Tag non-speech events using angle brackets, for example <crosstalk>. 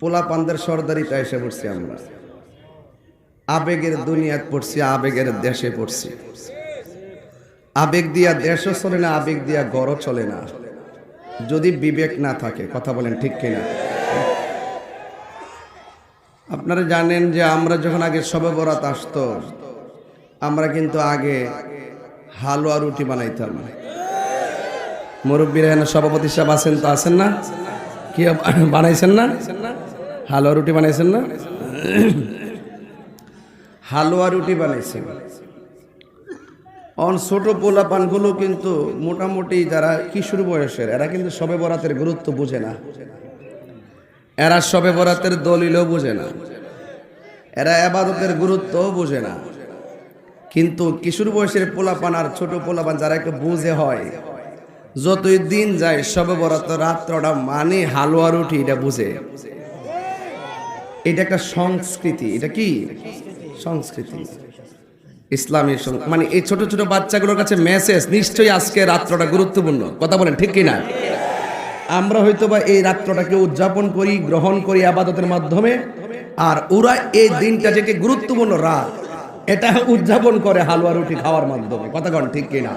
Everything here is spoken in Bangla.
পোলা পান্দের সর্দারিটা এসে পড়ছি আমরা। আবেগের দুনিয়াত পড়ছি, আবেগের দেশে পড়ছি। আবেগ দিয়া দেশও চলে না, আবেগ দিয়া গড়ও চলে না। যদি বিবেক না থাকে, কথা বলেন ঠিক কিনা? আপনারা জানেন যে আমরা যখন আগে সবে বরাত আসতো, আমরা কিন্তু আগে হালুয়া রুটি বানাইতাম। মুরব্বীরা সভাপতি সাহেব আছেন তো আছেন না? কি <laughs> বানাইছেন না? হালুয়া রুটি বানাইছেন না? হালুয়া রুটি বানাইছেন। অন ছোট পোলা পানগুলো কিন্তু মোটামুটি যারা কিশোর বয়সের, এরা কিন্তু সবে বরাতের গুরুত্ব বুঝে না। এরা সবে বরাতের দলিলও বুঝে না। এরা আবাদতের গুরুত্বও বুঝে না। কিন্তু কিশোর বয়সের পোলাপান আর ছোট পোলাপান যারা একটু বুঝে হয় যতই দিন যায়, সবে বরাত রাত্রটা মানে হালুয়া রুটি, এটা বুঝে। এটা একটা সংস্কৃতি, এটা কি? সংস্কৃতি। ইসলামী মানে এই ছোট ছোট বাচ্চাগুলোর কাছে মেসেজ নিশ্চয়ই আজকে রাত্রটা গুরুত্বপূর্ণ। কথা বলেন, ঠিক কিনা? আমরা হয়তো বা এই রাত্রটাকে উদযাপন করি, গ্রহণ করি আবাদতের মাধ্যমে, আর ওরা এই দিনটা যেটি গুরুত্বপূর্ণ রাত, এটা উদযাপন করে হালুয়া রুটি খাওয়ার মাধ্যমে। কথা কন ঠিক কিনা?